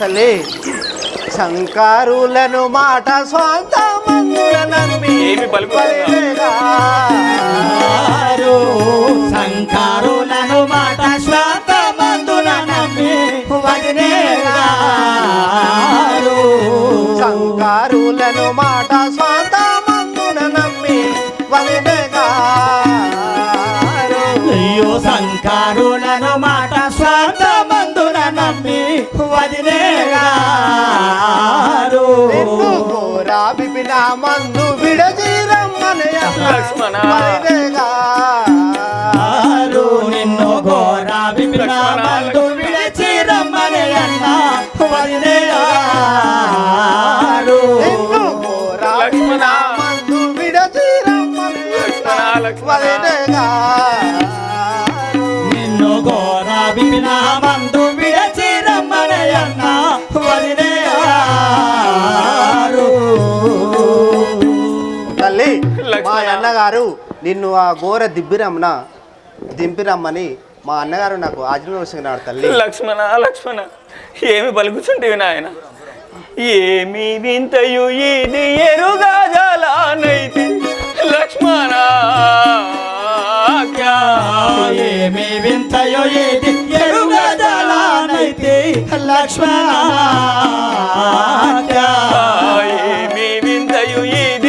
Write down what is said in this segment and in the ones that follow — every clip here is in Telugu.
తల్లి శంకారులను మాట? ఆరు సంకారులను మాట శ్వాత వదిలేగారు విపిన మందు విడజీరమ్మని లక్ష్మణ. నిన్ను ఆ ఘోర దిబ్బిరమ్మన దింపిరమ్మని మా అన్నగారు నాకు ఆజ్ఞాపిస్తున్నాడు తల్లి. లక్ష్మణ లక్ష్మణ ఏమి పలుకుచుంటివి నాయన? ఏమి వింతయు ఇది ఎరుగా జలానైతి? లక్ష్మణ ఏమి వింతయు ఇది ఎరుగా జలానైతి? లక్ష్మణ ఏమి వింతయు ఇది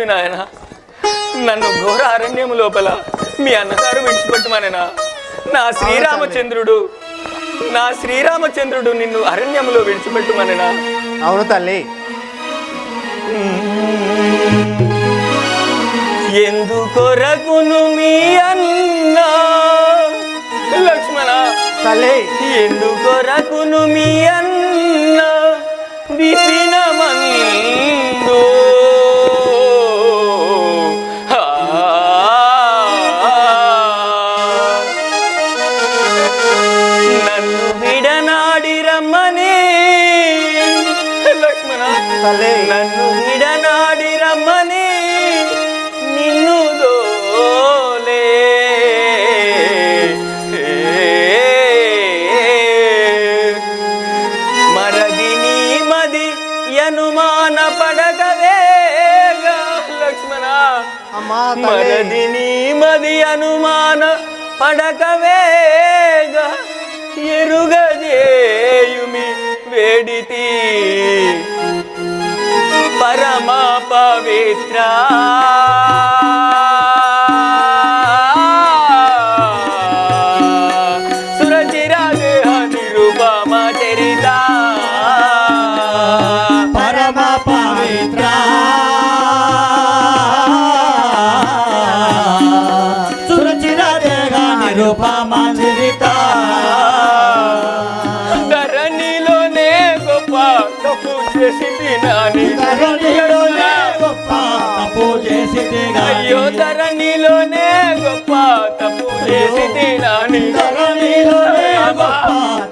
పలుకుతుంటివి నాయన. నన్ను ఘోర అరణ్యము లోపల మీ అన్నగారు విడిచిపెట్టమనేనా? నా శ్రీరామచంద్రుడు నా శ్రీరామచంద్రుడు నిన్ను అరణ్యములో విడిచిపెట్టమనేనా? అవును తల్లి. ఎందుకొరకును మీ అన్న? లక్ష్మణ తల్లి. ఎందుకొరకును మీ అన్న? విపిన మందు లక్ష్మణ తల్లి నన్ను విడనాడి రమ్మని నిన్ను దోలే మరది నీ మది యనుమాన పడకవేగా లక్ష్మణ అమ్మా తల్లి మరది నీ మది అనుమాన పడకవేగా ఎరుగజేయుమి వేడితి పరమ పవిత్ర తినాని ధరణిలోనే గొప్ప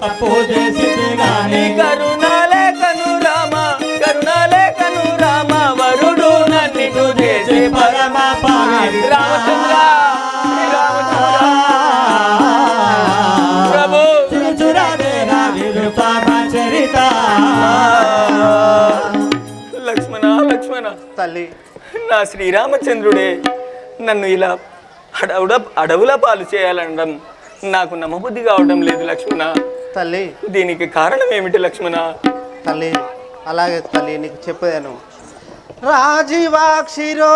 తప్పు చేసితే గాని కరుణాలే కను రామ కరుణాలే కను రామ వరుడు నన్ను చేసి పరమ పవిత్ర రామచంద్ర శ్రీరామచంద్ర ప్రభు సురచుర దేహ నిరుపమ చరిత లక్ష్మణ లక్ష్మణ. తల్లి. నా శ్రీరామచంద్రుడే నన్ను ఇలా అడవుల అడవుల పాలు చేయాలనడం నాకు నమ్మబుద్ధి కావడం లేదు లక్ష్మణ. తల్లి. దీనికి కారణం ఏమిటి లక్ష్మణ? తల్లి అలాగే తల్లి నీకు చెప్పేదాను రాజీవాక్షిరో.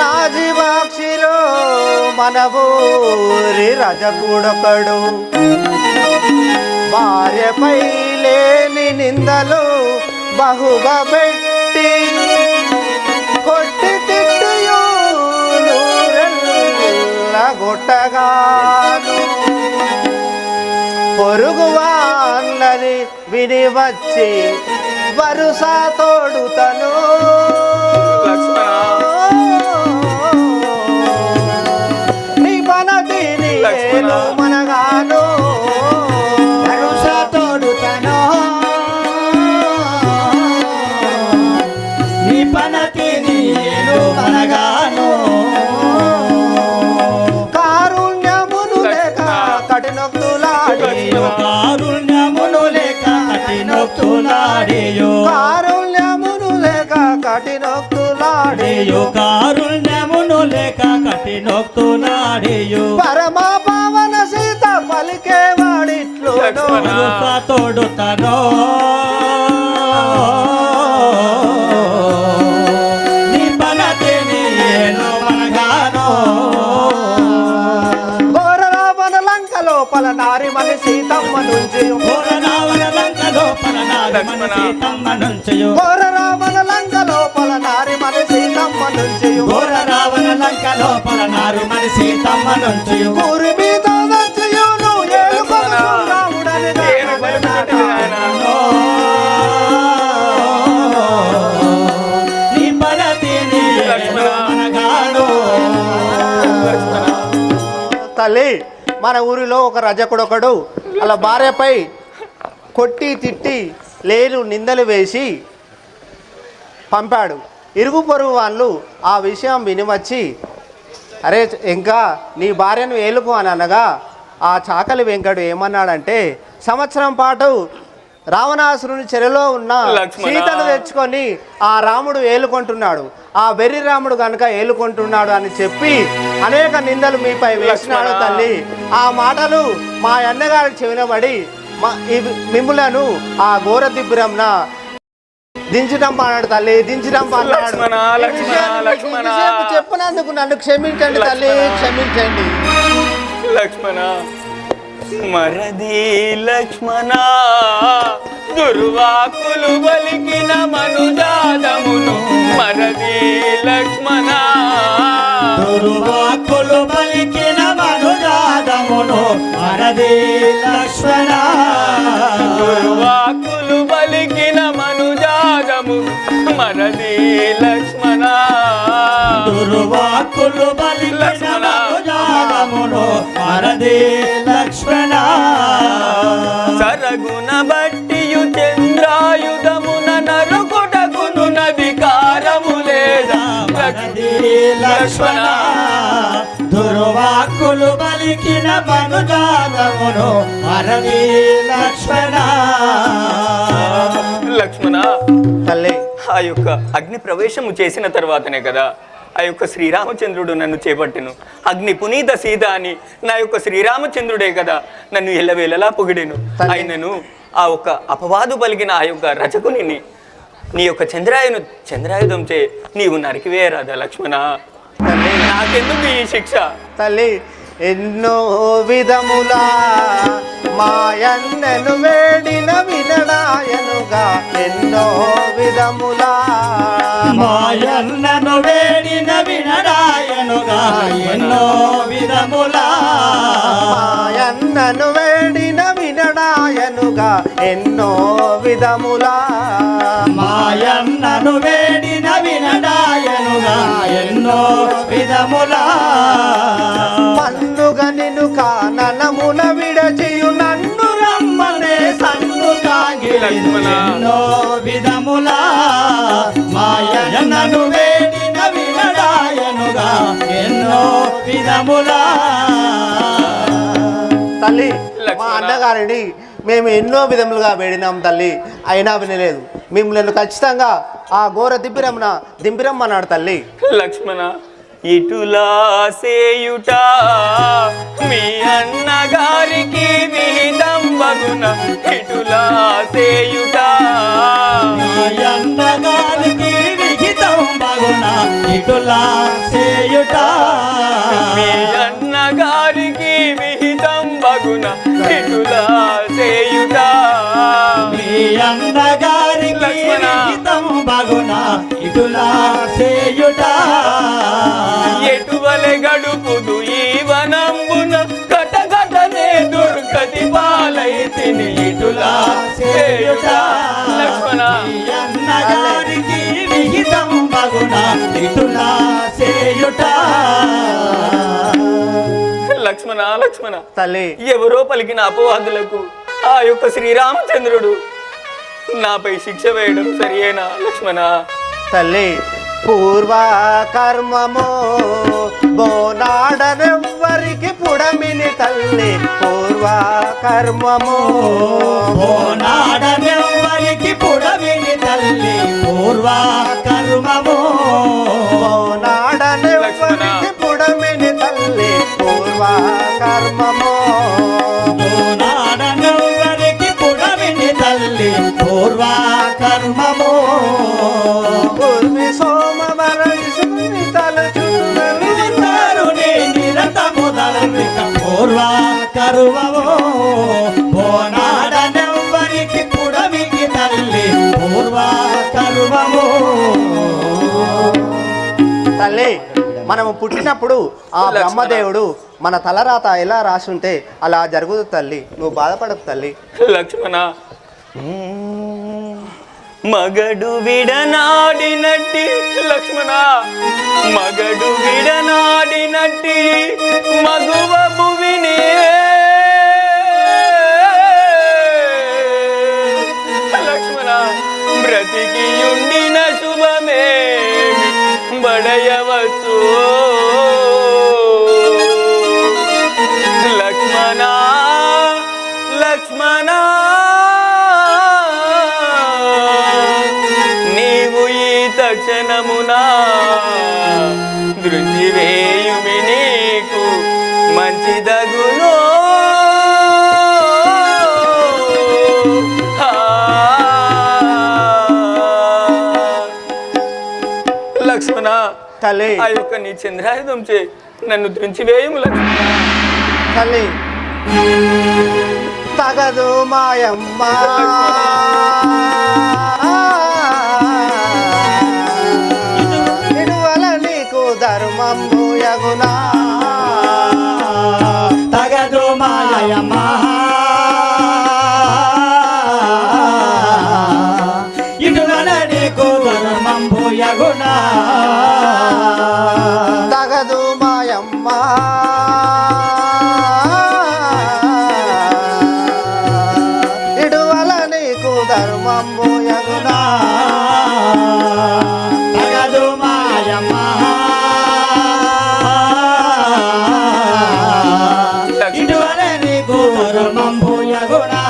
రాజీవాక్షిరో మన ఊరి రజకుడొకడు భార్యపై లేని నిందలు బహుగా పెట్టి గొట్టగాను పొరుగు వాళ్ళని విని వచ్చి వరుస తోడుతను. లక్ష్మణ. ఆడియో కారుణ్యమును లేక కఠినొక్తులాడియో. పరమ పావన సీత పలికే వాడిట్లు లక్ష్మణ. భరోసా తోడుతనో నీ పనతి నీలు మనగాను. ఘోర రావణ లంక లోపల నారి మన సీతమ్మ నుంచి ఘోర రావణ లంక లోపల నారి మన లక్ష్మణ. సీతమ్మ నుంచయు. ఘోర మన సీతమ్మ నుంచయు ఊరి మీద వచ్చును ఏలుకొను రాముడని ఏమి బలిపెట్టింది నాయనా? నీ పడతి లక్ష్మణ. మనగాను లక్ష్మణ. తల్లి మన ఊరిలో ఒక రజకుడు ఒకడు అలా భార్యపై కొట్టి తిట్టి లేను నిందలు వేసి పంపాడు. ఇరుగు పొరుగు వాళ్ళు ఆ విషయం వినివచ్చి అరే ఇంకా నీ భార్యను ఏలుకు అని అనగా ఆ చాకలి వెంకడు ఏమన్నాడంటే సంవత్సరం పాటు రావణాసురుని చెరలో ఉన్న. సీతను తెచ్చుకొని ఆ రాముడు ఏలుకుంటున్నాడు ఆ వెర్రి రాముడు కనుక ఏలుకుంటున్నాడు అని చెప్పి అనేక నిందలు మీపై వేసినాడు. తల్లి ఆ మాటలు మా అన్నగారికి చెవినబడి మిమ్ములను ఆ ఘోర దిబ్బరంన దించడం అన్నాడు తల్లి దించడం. ఇంతసేపు చెప్పినందుకు నన్ను క్షమించండి తల్లి. క్షమించండి. లక్ష్మణ మరది లక్ష్మణ దుర్వాకులు బలికిన మనుజాదమును లక్ష్మణ. మనుజాదమును మరది లక్ష్మణ. సరగుణ బట్టియు చంద్రాయుధమున నరుకుటకును నదికారము లేదా? లక్ష్మణ. దుర్వాక్కులు పలికిన మనుజాదమును మరది లక్ష్మణ. లక్ష్మణ తల్లి. ఆ యొక్క అగ్ని ప్రవేశము చేసిన తర్వాతనే కదా ఆ యొక్క శ్రీరామచంద్రుడు నన్ను చేపట్టెను. అగ్ని పునీత సీత అని నా యొక్క శ్రీరామచంద్రుడే కదా నన్ను ఎల్లవేళలా పొగిడెను. ఆయనను ఆ ఒక అపవాదు పలికిన ఆ యొక్క రచకుని నీ యొక్క చంద్రాయును చంద్రాయుధం చే నీవు నరికివేయరాదా లక్ష్మణ. తల్లి నాకెందుకు ఈ శిక్ష? తల్లి ఎన్నో విధములా మాయన్నను వేడిన వినడాయనుగా ఎన్నో విధములా మాయన్నను వేడిన వినడాయనుగా ఎన్నో విధములా. మాయన్నను వేడిన వినడాయనుగా ఎన్నో విధములా. మాయన్నను వేడిన వినడాయనుగా ఎన్నో విధములా. తల్లి మా. అన్నగారిని మేము ఎన్నో విధములుగా వేడినాం తల్లి. అయినా వినలేదు. మిమ్మల్ని ఖచ్చితంగా ఆ ఘోర దింపిరమ్మన దింపిరమ్మన్నాడు తల్లి. లక్ష్మణ ఇటులా సేయుట మీ అన్నగారికి విహితం బగున ఇటులా సేయుట మాయన్నగారికి విహితం బగున ఇటులా చేయుట. ఇటులా చేయుట. ఎటువలె గడుపుదు ఈ వనంబున. కటకటనే దుర్గతి పాలైతిని ఇటులా చేయుట. లక్ష్మణ. అన్నగారికి విహితం మగున ఇటులా చేయుట. లక్ష్మణ లక్ష్మణ. తల్లి. ఎవరో పలికిన అపవాదులకు ఆ యొక్క శ్రీరామచంద్రుడు నాపై శిక్ష వేయడం సరియేనా లక్ష్మణ? తల్లి పూర్వకర్మము బోనాడనెవ్వరికి పుడమిని తల్లి పూర్వకర్మము బోనాడనెవ్వరికి పుడమిని తల్లి పూర్వకర్మము పుడవికి తల్లి పూర్వ తల్లి మనము పుట్టినప్పుడు ఆ. బ్రహ్మదేవుడు మన తలరాత ఎలా రాసుంటే అలా జరుగుతుంది తల్లి నువ్వు బాధపడకు తల్లి. లక్ష్మణ. మగడు విడనాడినట్టి లక్ష్మణ మగడు విడనాడినట్టి మగువ భువిని లక్ష్మణ బ్రతికి ఉండిన శుభమే బడయవచ్చు లక్ష్మణ తల్లి. ఆ యొక్క నీ చంద్రాయుధం చే నన్ను దృంచివేయము లక్ష్మణ తల్లి. తగదు మాయమ్మ. ధర్మంబు యగునా తగదు మాయమా ఇటువల నీకు ధర్మంబు యగునా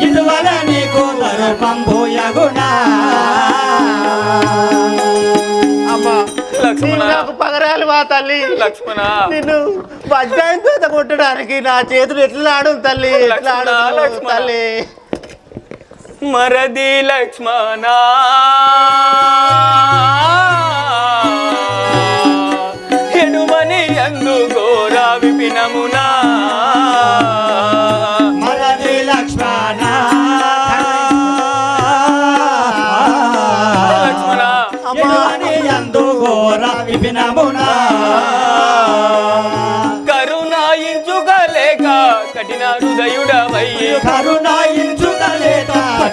ఇటువల నీకు ధర్మంబు యగునా అమ్మా లక్ష్మణ. పగరాలు మా తల్లి. లక్ష్మణ. నిన్ను పంచాయతీ కొట్టడానికి నా చేతులు ఎట్లా ఆడు తల్లి? ఎట్లా ఆడు. తల్లి? మరది లక్ష్మణ. ఎడుమని అందు ఘోర విపినమునా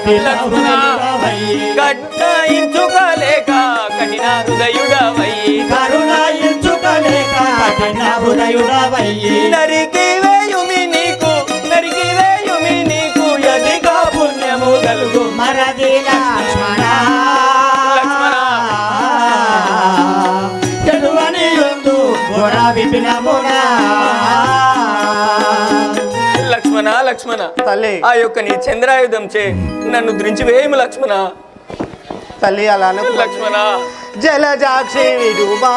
కరుణాయించుకలేక కఠిన హృదయుడవయ్యి. కట్టాయించుకలేక కఠిన హృదయుడవయ్యి కరుణాయించుకలేక కఠిన హృదయుడవయ్యి. నరికి వేయుమి నీకు నరికి వేయుమి నీకు యదిగా పుణ్యము గలుగు మరది లక్ష్మణ. ఎడువని యందు ఘోర విపినమునా లక్ష్మణ లక్ష్మణ? తల్లి. ఆ యొక్క నీ చంద్రాయుధం చే నన్ను దృంచి వేయము లక్ష్మణ. తల్లి అలా అనుకో. లక్ష్మణ. జలజాక్షి విడుమా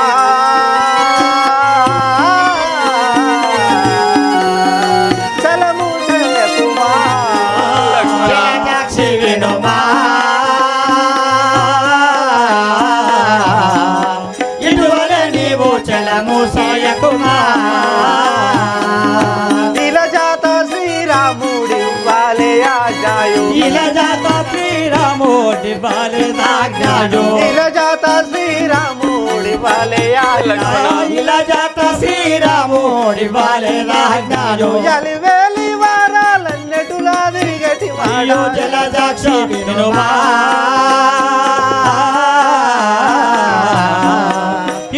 ఆజ్ఞాయో ఇలా జాత శ్రీరాముడి వలె లక్ష్మణ. ఇలా జాత శ్రీరాముడి వాలే ఆజ్ఞాయో జలివేలి వారాలన్నట్టులా తిరిగటి అయ్యో జలజాక్షి వినుమా.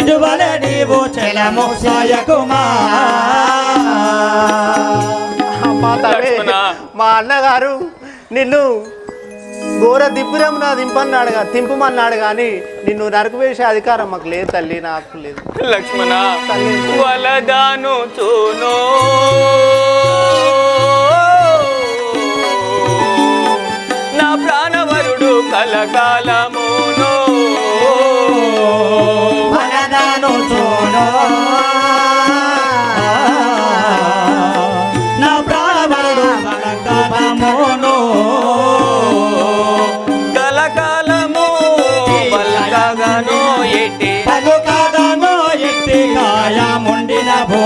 ఇటువలే నీవు చెలము సాయకుమా. మా అన్నగారు నిన్ను ఘోర దిబ్బురం నా దింపన్నాడు గా- తింపమన్నాడు కానీ నిన్ను నరకు వేసే అధికారం మాకు లేదు తల్లి నాకు లేదు. లక్ష్మణ. వలదాను చూను. నా ప్రాణవరుడు కలకాలమును. చూడు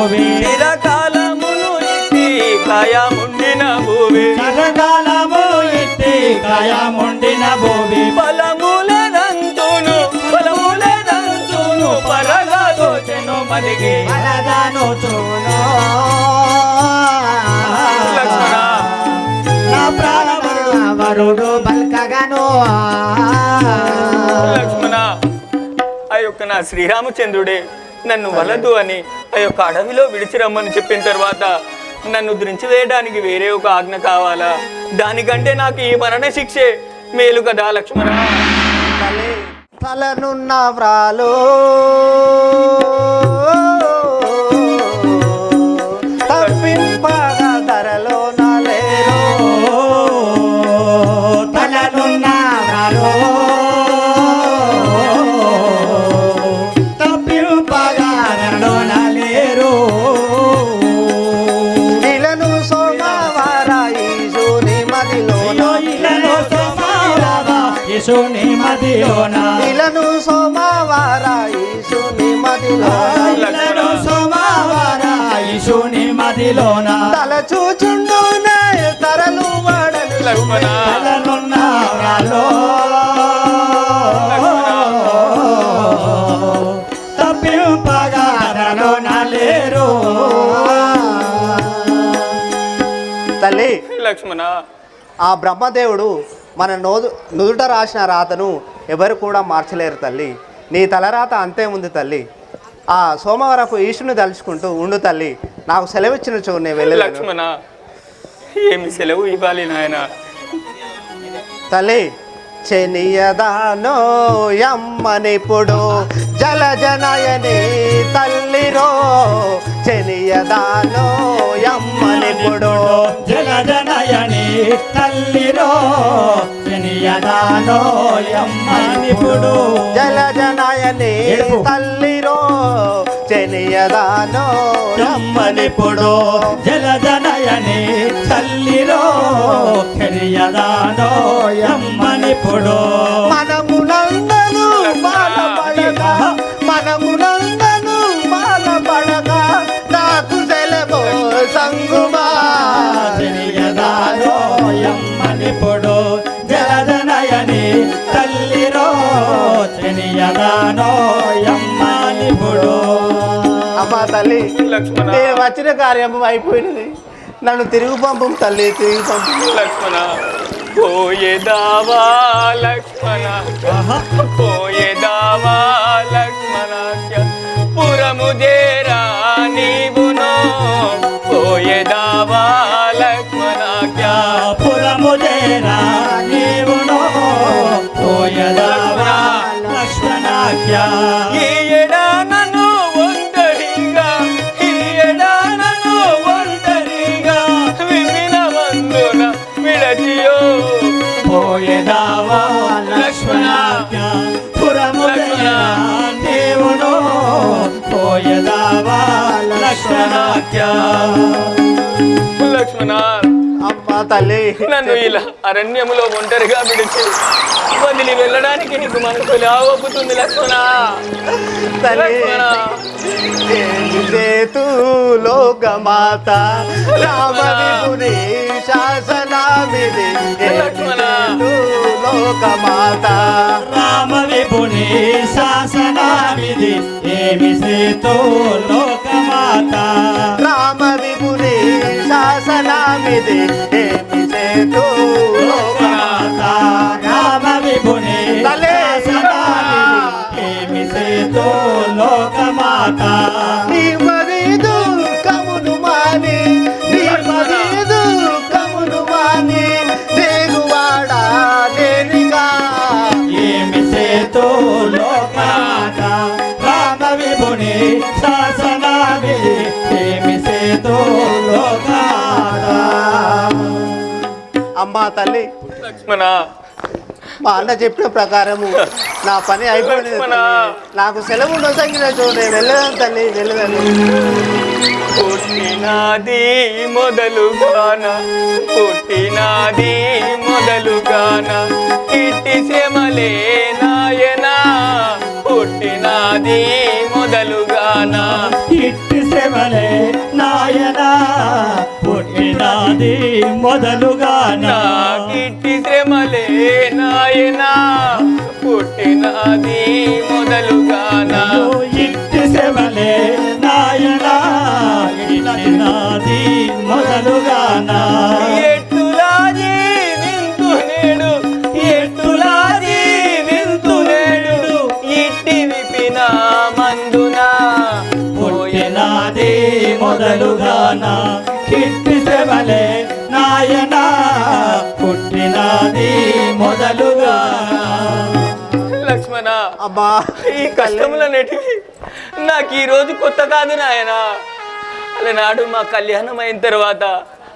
భూమి. చిరకాలమును ఎట్టి కాయముండిన భూమి. చరకాలము ఎట్టి కాయముండిన భూమి. బలములనంతును బలములనంతును పరగా దోచెను మదిగి మనదాను చూడు లక్ష్మణ. నా ప్రాణముడు వరుడు బల్కగను. లక్ష్మణ. ఆ యొక్క నా శ్రీరామచంద్రుడే నన్ను వలదు అని ఆ యొక్క అడవిలో విడిచిరమ్మని చెప్పిన తర్వాత నన్ను దృంచి వేయడానికి వేరే ఒక ఆజ్ఞ కావాలా? దానికంటే నాకు ఈ మరణ శిక్షే మేలు కదా లక్ష్మణ? తలనున్న వ్రాలో మదిలోన ఇలను సోమవార ఈశుని మదిలోన ఇలను సోమావార యేసుని మదిలోన. తల చూచుండునే తరలు తప్పింపగారలో నలేరు. తల్లి లక్ష్మణ. ఆ బ్రహ్మదేవుడు మన నోదు నుదుట రాసిన రాతను ఎవరు కూడా మార్చలేరు తల్లి. నీ తలరాత అంతే ఉంది తల్లి. ఆ సోమవారపు ఈశుని తలుచుకుంటూ ఉండు తల్లి. నాకు సెలవిచ్చిన చూ నేను లక్ష్మణ ఏమి సెలవు ఇవ్వాలి నాయన? తల్లి చెనియదానో యమ్మనిప్పుడు జల జనయని తల్లిరో చెనియదానో యమ్మనిప్పుడు జలజనయని తల్లిరో. శనియదానో యమ్మనిపుడు జల జనయని ఏడుపు. తల్లిరో చెనియదానో యమ్మనిపుడు జలజనయని తల్లిరో శనియదానో యమ్మనిపుడు లక్ష్మణ. నేను వచ్చిన కార్యం అయిపోయినది. నన్ను తిరుగు పంపు తల్లి తిరిగి పంపు. లక్ష్మణ పోయేదావా లక్ష్మణ? పోయేదావా లక్ష్మణ? లక్ష్మణ అమ్మా తల్లి. నన్ను ఇలా అరణ్యములో ఒంటరిగా విడిచి వదిలి వెళ్ళడానికి నీకు మనసు ఎలా ఒప్పుతుంది లక్ష్మణ తల్లి లోకమాత శాసనామిది. లోకమాత రామ విభుని శాసనామిది. ఏమి సేతో లోకమాత రామ శాసనామిది ఏమి చేతు? లోకమాత రామ విభుని ఏమి సేతో లోకమాత నీ మరి దుఃఖమును మాని నీ మరి దుఃఖమును మాని దేగువాడా నేనిగా. ఏమి సేతో లోకమాత రామ విభుని శాసనామిది ఏమి లోకమాత అమ్మా తల్లి. లక్ష్మణ. మా అన్న చెప్పిన ప్రకారము నా పని అయిపోయింది. నాకు సెలవు నొసగిన చూ నేను వెళ్ళదాను తల్లి వెళ్ళదాను పుట్టినాది మొదలుగాన పుట్టినాది మొదలుగాన ఇట్టి శ్రమలే నాయనా. పుట్టినాది మొదలుగాన ఇట్టి శ్రమలే నాయనా. పుట్టినాది మొదలుగానా నాకిట్టి శ్రమలే నాయనా పుట్టినాది మొదలుగాన ఇట్టి శ్రమలే నాయనా ఇట్టినాది మొదలుగానా అమ్మా ఈ కష్టములన్నిటివి నాకు ఈ రోజు కొత్త కాదు నాయన. అలనాడు మా కళ్యాణం అయిన తర్వాత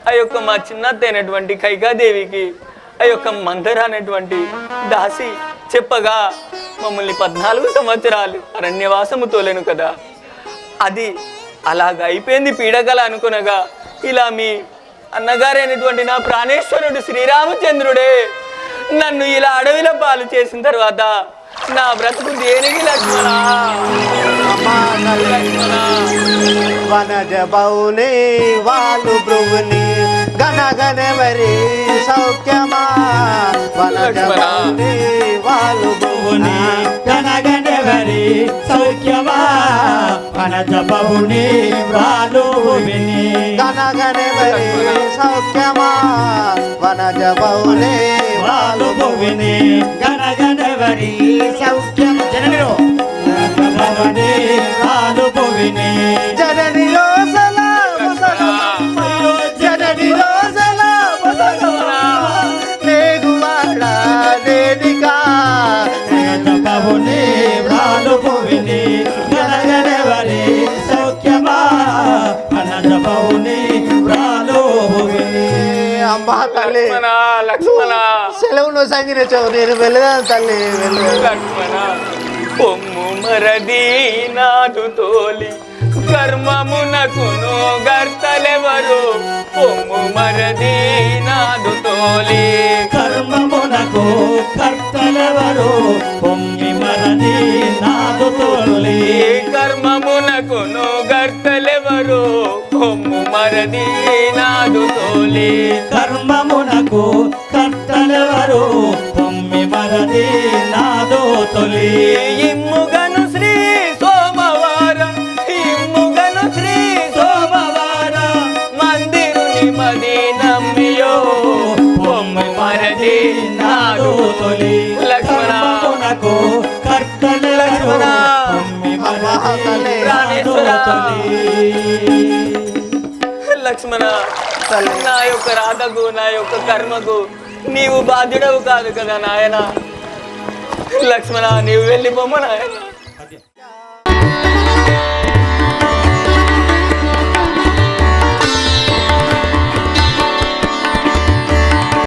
ఆ యొక్క మా చిన్నత్త అయినటువంటి కైకాదేవికి ఆ యొక్క మందర అనేటువంటి దాసి చెప్పగా మమ్మల్ని పద్నాలుగు సంవత్సరాలు అరణ్యవాసము తోలేను కదా. అది అలాగ అయిపోయింది పీడకల అనుకునగా ఇలా మీ అన్నగారైనటువంటి నా ప్రాణేశ్వరుడు శ్రీరామచంద్రుడే నన్ను ఇలా అడవిలో పాలు చేసిన తర్వాత నా బ్రతుకు దేనికి లక్ష్మణ అమ్మా తల్లి లక్ష్మణ వనజ బౌని వాళ్ళు భృగుని గనగనెవరి సౌఖ్యమా? వనజ లక్ష్మణ. బౌని వాళ్ళు భృగుని కనగనెవరి సౌఖ్యమా? వనజ ဘာလို့ပုံဝင်နေကနာကနာဗရီရှောက်ပြန်ဂျန်နေရောဘာဘာဘာနေဘာလို့ပုံဝင်နေဂျန်နေ సంగిన చో నేను వెళ్ళదాను తల్లి లక్ష్మణ పొమ్ము మరది నాదు తోలి కర్మమునకును గర్తలెవరు పొమ్ము మరది నాదు తోలి కర్మమునకు కర్తలెవరు? పొమ్మి మరది నాదు తోలి. కర్మమునకును గర్తలెవరు పొమ్ము మరది నాదు తోలి. కర్మమునకు లక్ష్మణ నా యొక్క రాధకు నా యొక్క కర్మకు నీవు బాధ్యుడవు కాదు కదా నాయన. లక్ష్మణ నీవు వెళ్ళిపోమ్మ నాయనా.